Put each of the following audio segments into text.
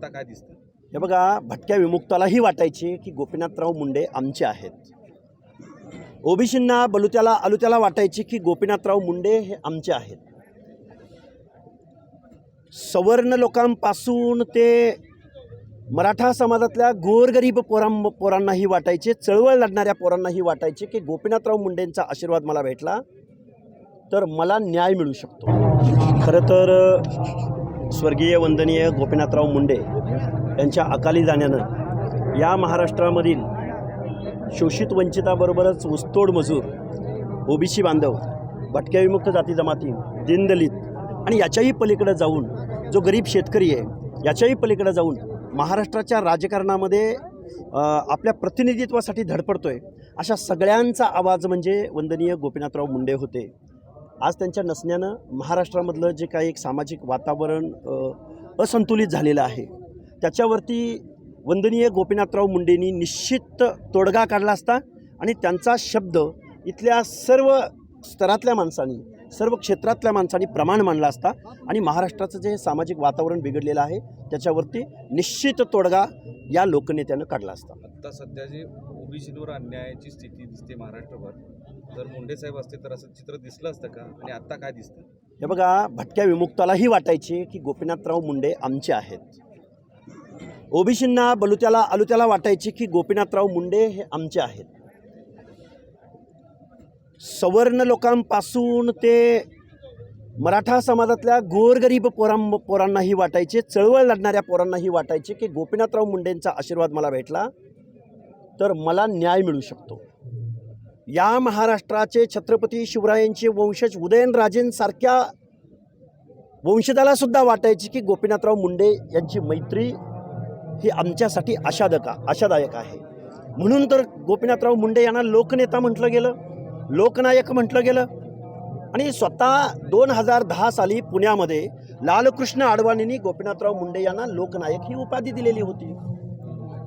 आता काय दिसतं? हे बघा भटक्या विमुक्तालाही वाटायचे की गोपीनाथराव मुंडे आमचे आहेत. ओबीसींना बलुत्याला अलुत्याला वाटायचे की गोपीनाथराव मुंडे हे आमचे आहेत. सवर्ण लोकांपासून ते मराठा समाजातल्या गोरगरीब पोरां पोरांनाही वाटायचे चळवळ लढणाऱ्या पोरांनाही वाटायचे की गोपीनाथराव मुंडेंचा आशीर्वाद मला भेटला तर मला न्याय मिळू शकतो. खरं तर स्वर्गीय वंदनीय गोपीनाथराव मुंडे यांच्या अकाली जाण्यानं या महाराष्ट्रामधील शोषित वंचिताबरोबरच ऊसतोड मजूर ओबीसी बांधव भटक्या विमुक्त जाती जमाती दीनदलित आणि याच्याही पलीकडे जाऊन जो गरीब शेतकरी आहे याच्याही पलीकडे जाऊन महाराष्ट्राच्या राजकारणामध्ये आपल्या प्रतिनिधित्वासाठी धडपडतो आहे अशा सगळ्यांचा आवाज म्हणजे वंदनीय गोपीनाथराव मुंडे होते. आज त्यांच्या नसण्यानं महाराष्ट्रामधलं जे काही एक सामाजिक वातावरण असंतुलित झालेलं आहे. त्याच्यावरती वंदनीय गोपीनाथराव मुंडेंनी निश्चित तोडगा काढला असता आणि त्यांचा शब्द इथल्या सर्व स्तरातल्या माणसांनी सर्व क्षेत्रातल्या माणसांनी प्रमाण मानला असता आणि महाराष्ट्राचं जे सामाजिक वातावरण बिघडलेलं आहे त्याच्यावरती निश्चित तोडगा या लोकनेत्यानं काढला असता. आता सध्या जे ओबीसीवर अन्यायाची स्थिती दिसते महाराष्ट्रभर जर मुंडे साहेब असते तर असं चित्र दिसलं असतं का? आणि आता काय दिसतं? हे बघा भटक्या विमुक्तालाही वाटायचे की गोपीनाथराव मुंडे आमचे आहेत. ओबीसींना बलुत्याला अलुत्याला वाटायचे की गोपीनाथराव मुंडे हे आमचे आहेत. सवर्ण लोकांपासून ते मराठा समाजातल्या गोरगरीब पोरां पोरांनाही वाटायचे चळवळ लढणाऱ्या पोरांनाही वाटायचे की गोपीनाथराव मुंडेंचा आशीर्वाद मला भेटला तर मला न्याय मिळू शकतो. या महाराष्ट्राचे छत्रपती शिवरायांचे वंशज उदयनराजेंसारख्या वंशजाला सुद्धा वाटायची की गोपीनाथराव मुंडे यांची मैत्री ही आमच्यासाठी आशादका आशादायक आहे. म्हणून तर गोपीनाथराव मुंडे यांना लोकनेता म्हटलं गेलं लोकनायक म्हटलं गेलं आणि स्वतः दोन हजार दहा साली पुण्यामध्ये लालकृष्ण अडवाणींनी गोपीनाथराव मुंडे यांना लोकनायक ही उपाधी दिलेली होती.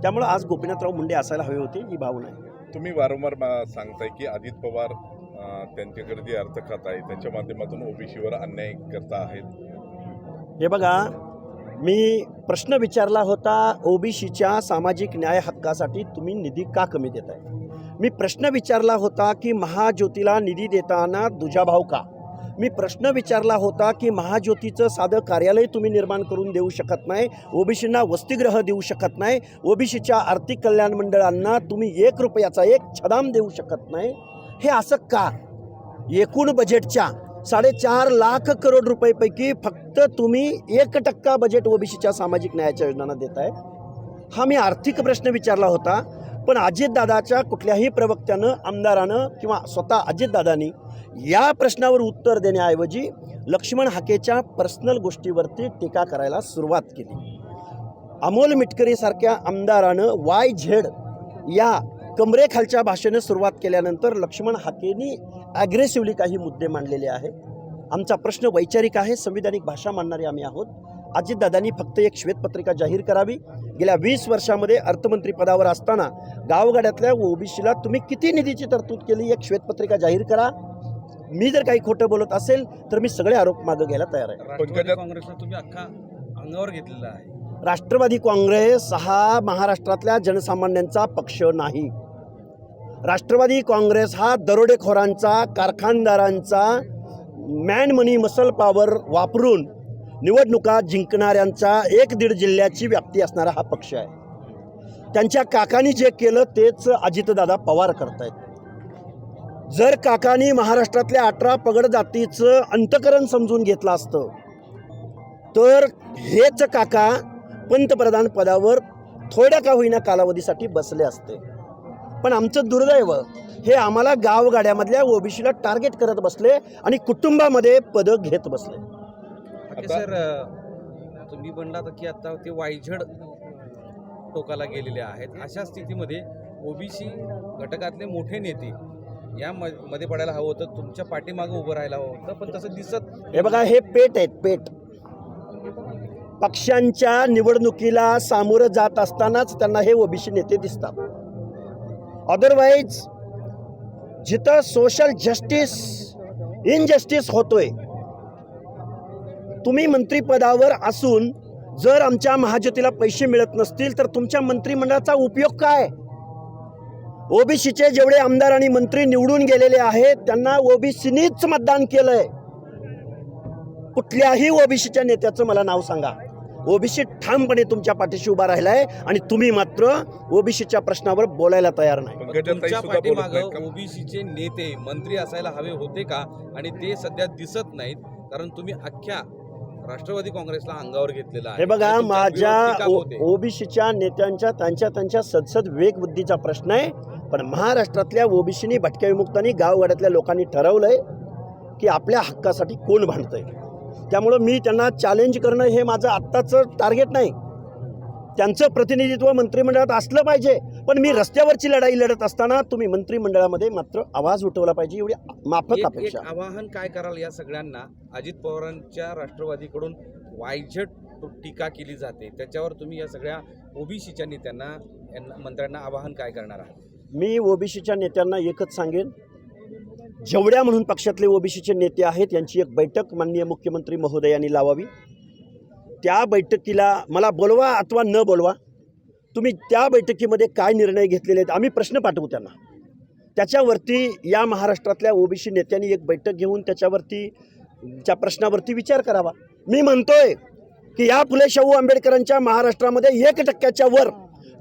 त्यामुळं आज गोपीनाथराव मुंडे असायला हवे होते ही भावना आहे. तुम्ही वारंवार सांगताय की अजित पवार त्यांच्याकडे जे अर्थ खात आहे. त्याच्या माध्यमातून ओबीसीवर अन्याय करता आहेत. हे बघा मी प्रश्न विचारला होता ओबीसीच्या सामाजिक न्याय हक्कासाठी तुम्ही निधी का कमी देताय? मी प्रश्न विचारला होता की महाज्योतीला निधी देताना दुजाभाव का? मी प्रश्न विचारला होता की महाज्योतीचं साधं कार्यालय तुम्ही निर्माण करून देऊ शकत नाही ओबीसींना वसतिगृह देऊ शकत नाही ओबीसीच्या आर्थिक कल्याण मंडळांना तुम्ही एक रुपयाचा एक छदाम देऊ शकत नाही? हे असं का? एकूण बजेटच्या साडेचार लाख करोड रुपयेपैकी फक्त तुम्ही एक टक्का बजेट ओबीसीच्या सामाजिक न्यायाच्या योजनांना देताय? हा मी आर्थिक प्रश्न विचारला होता. पण अजितदादाच्या कुठल्याही प्रवक्त्यानं आमदारानं किंवा स्वतः अजितदादांनी या प्रश्नावर उत्तर देण्याऐवजी लक्ष्मण हाकेच्या पर्सनल गोष्टीवरती टीका करायला सुरुवात केली. अमोल मिटकरीसारख्या आमदारानं वाय झेड या कमरेखालच्या भाषेनं सुरुवात केल्यानंतर लक्ष्मण हाकेनी ॲग्रेसिव्हली काही मुद्दे मांडलेले आहेत. आमचा प्रश्न वैचारिक आहे संविधानिक भाषा मांडणारे आम्ही आहोत. अजितदादांनी फक्त एक श्वेतपत्रिका जाहीर करावी. गेल्या वीस वर्षामध्ये अर्थमंत्री पदावर असताना गावगाड्यातल्या ओबीसीला तुम्ही किती निधीची तरतूद केली? एक श्वेतपत्रिका जाहीर करा. मी जर काही खोटं बोलत असेल तर मी सगळे आरोप मागं घ्यायला तयार आहे. काँग्रेसला तुम्ही अख्खा अंगावर घेतलेला आहे. राष्ट्रवादी काँग्रेस हा महाराष्ट्रातल्या जनसामान्यांचा पक्ष नाही. राष्ट्रवादी काँग्रेस हा दरोडेखोरांचा कारखानदारांचा मॅन मनी मसल पॉवर वापरून निवडणुका जिंकणाऱ्यांचा एक दीड जिल्ह्याची व्याप्ती असणारा हा पक्ष आहे. त्यांच्या काकांनी जे केलं तेच अजितदादा पवार करतायत. जर काकांनी महाराष्ट्रातल्या अठरा पगड जातीचं अंतकरण समजून घेतलं असतं तर हेच काका पंतप्रधान पदावर थोड्या का होईना कालावधीसाठी बसले असते. पण आमचं दुर्दैव हे आम्हाला गावगाड्यामधल्या ओबीसीला टार्गेट करत बसले आणि कुटुंबामध्ये पदं घेत बसले. सर तुम्ही म्हणला की आता ते वायझड टोकाला गेलेले आहेत. अशा स्थितीमध्ये ओबीसी घटकातले मोठे नेते या म- मध्ये पडायला हवं होतं. तुमच्या पाठीमागं उभं राहायला हवं होतं पण तसं दिसत हे बघा हे पेट आहेत पेट. पक्षांच्या निवडणुकीला सामोरं जात असतानाच त्यांना हे ओबीसी नेते दिसतात. अदरवाईज जिथं सोशल जस्टिस इनजस्टिस होतोय तुम्ही मंत्रिपदावर असून जर आमच्या महाज्योतीला पैसे मिळत नसतील तर तुमच्या मंत्रिमंडळाचा उपयोग काय? ओबीसीचे जेवढे आमदार आणि मंत्री निवडून गेलेले आहेत त्यांना ओबीसीनीच मतदान केलंय. कुठल्याही ओबीसीच्या नेत्याचं मला नाव सांगा. ओबीसी ठामपणे तुमच्या पाठीशी उभा राहिलाय आणि तुम्ही मात्र ओबीसीच्या प्रश्नावर बोलायला तयार नाही? ओबीसीचे नेते मंत्री असायला हवे होते का? आणि ते सध्या दिसत नाहीत. कारण तुम्ही अख्ख्या राष्ट्रवादी काँग्रेसला अंगावर घेतलेला आहे. हे बघा माझ्या. ओबीसीच्या नेत्यांच्या त्यांच्या त्यांच्या सदसद वेग बुद्धीचा प्रश्न आहे. पण महाराष्ट्रातल्या ओबीसीनी भटक्या विमुक्तांनी गावगाड्यातल्या लोकांनी ठरवलंय की आपल्या हक्कासाठी कोण भांडतंय. त्यामुळं मी त्यांना चॅलेंज करणं हे माझं आत्ताचं टार्गेट नाही. त्यांचं प्रतिनिधित्व मंत्रिमंडळात असलं पाहिजे. पण मी रस्त्यावरची लढाई लढत असताना तुम्ही मंत्रिमंडळामध्ये मात्र आवाज उठवला पाहिजे एवढी माफक अपेक्षा. आवाहन काय कराल या सगळ्यांना? अजित पवारांच्या राष्ट्रवादीकडून वायझट टीका केली जाते. त्याच्यावर तुम्ही या सगळ्या ओबीसीच्या नेत्यांना यांना मंत्र्यांना आवाहन काय करणार आहात? मी ओबीसीच्या नेत्यांना एकच सांगेन. जेवढ्या म्हणून पक्षातले ओबीसीचे नेते आहेत यांची एक बैठक माननीय मुख्यमंत्री महोदयांनी लावावी. त्या बैठकीला मला बोलवा अथवा न बोलवा तुम्ही त्या बैठकीमध्ये काय निर्णय घेतलेले आहेत आम्ही प्रश्न पाठवू त्यांना. त्याच्यावरती या महाराष्ट्रातल्या ओबीसी नेत्यांनी एक बैठक घेऊन त्याच्यावरती त्या प्रश्नावरती विचार करावा. मी म्हणतोय की या फुले शाहू आंबेडकरांच्या महाराष्ट्रामध्ये एक टक्क्याच्या वर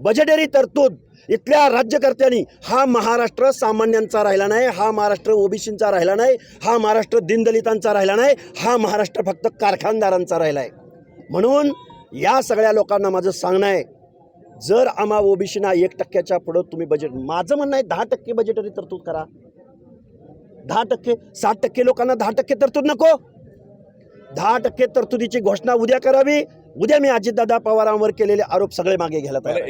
बजेटरी तरतूद इथल्या राज्यकर्त्यांनी हा महाराष्ट्र सामान्यांचा राहिला नाही हा महाराष्ट्र ओबीसींचा राहिला नाही हा महाराष्ट्र दीनदलितांचा राहिला नाही हा महाराष्ट्र फक्त कारखानदारांचा राहिला आहे. म्हणून या सगळ्या लोकांना माझं सांगणं आहे जर आम्हा ओबीसीना एक टक्क्याच्या पुढं तुम्ही बजेट माझं म्हणणं आहे दहा टक्के बजेटरी तरतूद करा. दहा टक्के सात टक्के लोकांना दहा टक्के तरतूद नको. दहा टक्के तरतुदीची घोषणा उद्या करावी. उद्या मी अजितदादा पवारांवर केलेले आरोप सगळे मागे घ्यायला तयार